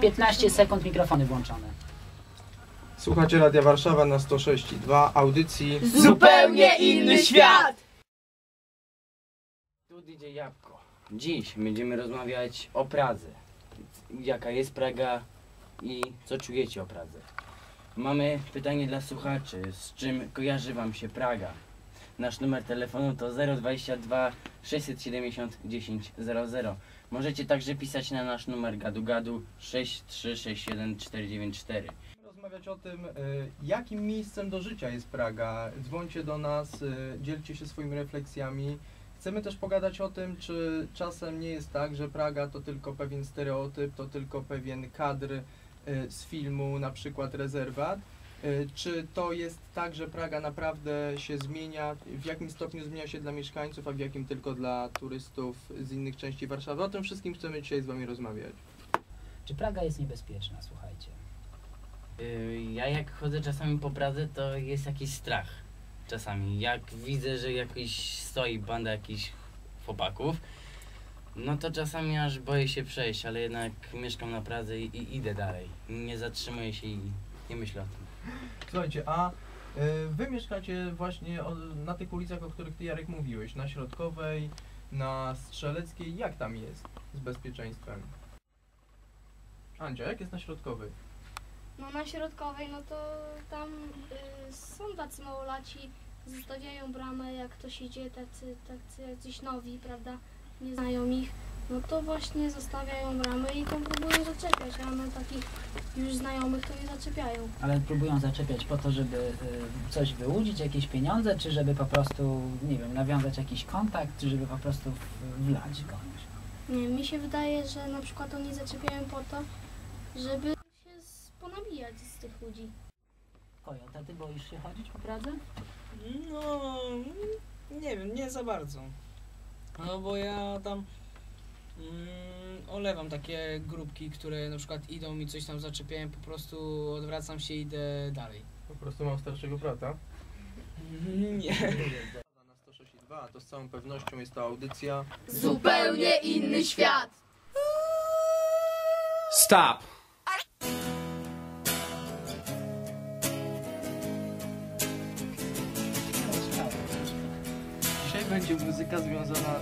15 sekund mikrofony włączone. Słuchacie Radia Warszawa na 106.2 audycji Zupełnie inny świat! Tu DJ Jabłko. Dziś będziemy rozmawiać o Pradze. Jaka jest Praga i co czujecie o Pradze. Mamy pytanie dla słuchaczy. Z czym kojarzy Wam się Praga? Nasz numer telefonu to 022 670 1000. Możecie także pisać na nasz numer gadu gadu 6367 494. rozmawiać o tym, y, jakim miejscem do życia jest Praga. Dzwońcie do nas, y, dzielcie się swoimi refleksjami. Chcemy też pogadać o tym, czy czasem nie jest tak, że Praga to tylko pewien stereotyp, to tylko pewien kadr y, z filmu, na przykład Rezerwat. Y, Czy to jest tak, że Praga naprawdę się zmienia? W jakim stopniu zmienia się dla mieszkańców, a w jakim tylko dla turystów z innych części Warszawy? O tym wszystkim chcemy dzisiaj z Wami rozmawiać. Czy Praga jest niebezpieczna, słuchajcie? Yy, Ja jak chodzę czasami po Pradze, to jest jakiś strach. Czasami. Jak widzę, że jakiś stoi banda jakichś chłopaków, no to czasami aż boję się przejść, ale jednak mieszkam na Pradze i, i idę dalej. Nie zatrzymuję się i nie myślę o tym. Słuchajcie, a y, wy mieszkacie właśnie na tych ulicach, o których ty Jarek mówiłeś, na Środkowej, na Strzeleckiej. Jak tam jest z bezpieczeństwem? Andzia, jak jest na Środkowej? No na środkowej, no to tam y, są tacy małolaci, zostawiają bramę, jak ktoś idzie, tacy, tacy jacyś nowi, prawda, nie znają ich, no to właśnie zostawiają bramę i to próbują zaczepiać, a na takich już znajomych to nie zaczepiają. Ale próbują zaczepiać po to, żeby y, coś wyłudzić, jakieś pieniądze, czy żeby po prostu, nie wiem, nawiązać jakiś kontakt, czy żeby po prostu wlać komuś. Nie, mi się wydaje, że na przykład oni zaczepiają po to, żeby się ponabijać z tych ludzi. Kojota, ty boisz się chodzić po Pradze? No, nie wiem, nie za bardzo. No bo ja tam mm, olewam takie grupki, które na przykład idą mi coś tam zaczepiają, po prostu odwracam się i idę dalej. Po prostu mam starszego brata. Nie. Na 106.2, a to z całą pewnością jest to audycja. Zupełnie inny świat! Stop! Dzisiaj będzie muzyka związana